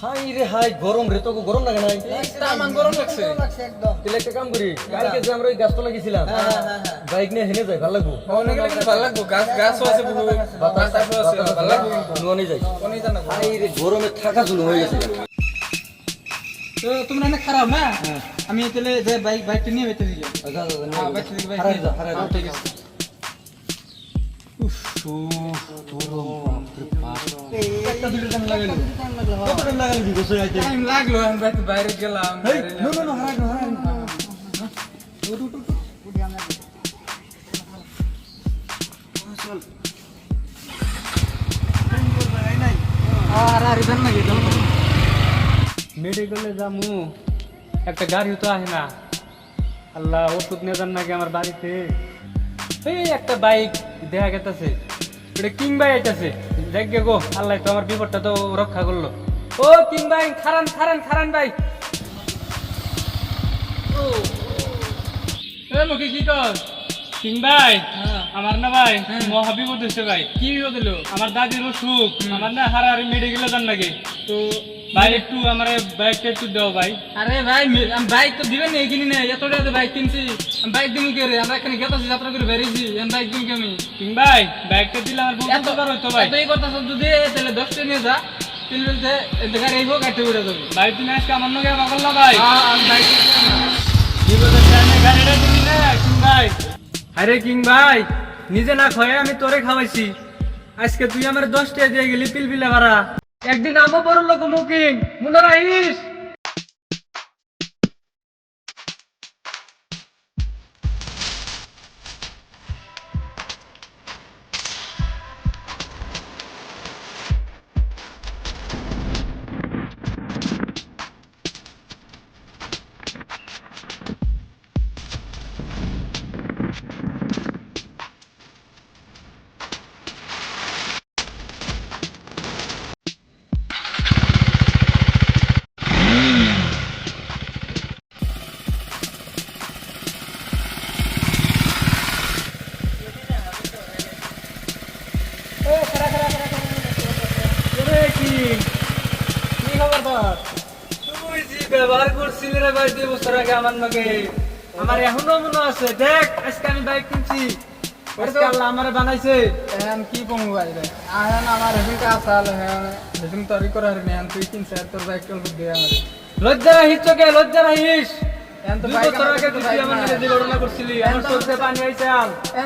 High রে high গরম রে তোকে গরম লাগে নাই? আমার গরম লাগছে। তাহলে একটা কাম করি কালকে যে আমরা ওই গাছতলা গেছিলাম বাইক নিয়ে হেনে যাই ভালো লাগবো? অনেক কিন্তু ভালো লাগবো। গাছ গাছও আছে বহু বাতাস আছে ভালো লাগবো। নুয়ানি যাই। অনেক জানা হাই রে গরমে থাকা শুরু হয়ে গেছে। তো তোমরা না খারাপ না? আমি তাহলে যে বাইক বাইকটা নিয়ে বেঁচে দিই আচ্ছা, আচ্ছা, হ্যাঁ। বাইক যা। হ্যাঁ, ঠিক আছে। একটা দুটো টাইম লাগাইলো কত টাইম লাগালি দি গোসল আইতে টাইম লাগল আমি বাইরে বাইরে গেলাম নো নো নো হারাই নো। নো। আর আর ইধার নাকি মেডিকেলে যামু একটা গাড়ি তো আসে না। আল্লাহ ওষুধ নিয়ে যান নাকি আমার বাড়িতে? এই একটা বাইক দেখা গেতেছে। এটা কিং আইতাছে। দেখবে গো আল্লাহ তো আমার বিপদটা তো রক্ষা করল। ও কিং ভাই খারান খারান খারান ভাই। এ মুখে কি কর কিং ভাই আমার না ভাই মহা বিপদ ভাই। কি বিপদ হলো আমার দাদির অসুখ আমার না হারাহারি মেডিকেলে যান নাকি। তো ভাই একটু আমার বাইকটা একটু দাও ভাই। আরে ভাই আমি বাইক তো দিবেন এই কিনি না এত টাকা বাইক কিনছি। আমি বাইক দিমু কে রে? আমরা এখানে গেতাছি যাত্রা করে বেরিয়েছি। আমি বাইক দিম আমি? কিং ভাই বাইকটা দিলে আমার উপকার হইতো ভাই। এত এই কথা যদি তাহলে দশটা নিয়ে যা। তিন বলতে এতে গাড়ি আইবো গাড়ি উড়ে যাবে। ভাই তুমি আজকে আমার নগে পাগল না ভাই। হ্যাঁ আমি বাইক বিপদের টাইমে গাড়িটা দিলি না কিং ভাই। আরে কিং ভাই নিজে না খয়ে আমি তোরে খাওয়াইছি। আজকে তুই আমার দশ টাকা দিয়ে গেলি পিলপিলা ভাড়া। একদিন আমো বড় লোক মুকিং মনে রাখিস কি খবর তোর? তুই যে ব্যবহার করছিলি রে ভাই দুই বছর আগে আমার নগে আমার এখনও মনে আছে। দেখ আজকে আমি বাইক কিনছি। আজকে আল্লাহ আমারে বানাইছে। এখন কি কমু ভাই রে? এখন আমার হেভিং কা আসাল হ্যাঁ হেভিং তরি করার তুই কিন তোর বাইক চলবে দে আমার। লজ্জা রাখিস চোখে লজ্জা রাখিস। তো দুই বাইক বছর আগে তুই বাইক আমার নাই।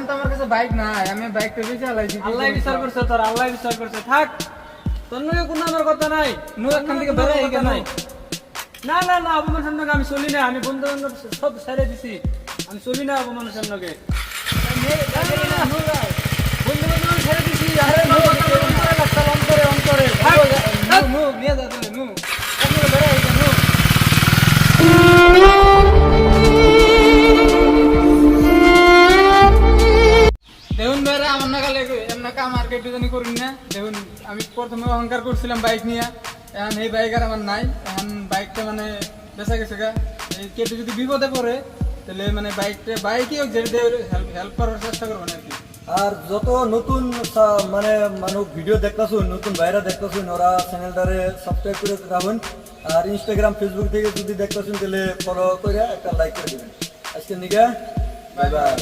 তো কাছে বাইক আমি বাইকটা বেশি চালাইছি আল্লাহ বিচার করছে তোর আল্লাহ বিচার করছে। থাক। তোর নগে কোনো আমার কথা নাই নু এখান থেকে কথা নাই না না না অপমানের সঙ্গে আমি চলি না আমি বন্ধু বান্ধব সব ছেড়ে দিছি। আমি চলি না অপমানের সঙ্গে বন্ধু আমার না কালে এমন কাম আর কেটে জানি করুন না দেখুন আমি প্রথমে অহংকার করছিলাম বাইক নিয়ে এখন এই বাইক আর আমার নাই। এখন বাইকটা মানে বেচা গেছে গা। এই কেটে যদি বিপদে পড়ে তাহলে মানে বাইকটা বাইকই হোক যেটা হেল্প করার চেষ্টা করব না আর কি। আর যত নতুন মানে মানুষ ভিডিও দেখতেছুন নতুন ভাইরা দেখতেছুন ওরা চ্যানেলটারে সাবস্ক্রাইব করে রাখুন। আর ইনস্টাগ্রাম ফেসবুক থেকে যদি দেখতেছুন তাহলে ফলো করে একটা লাইক করে দিবেন। আজকে নিগা বাই বাই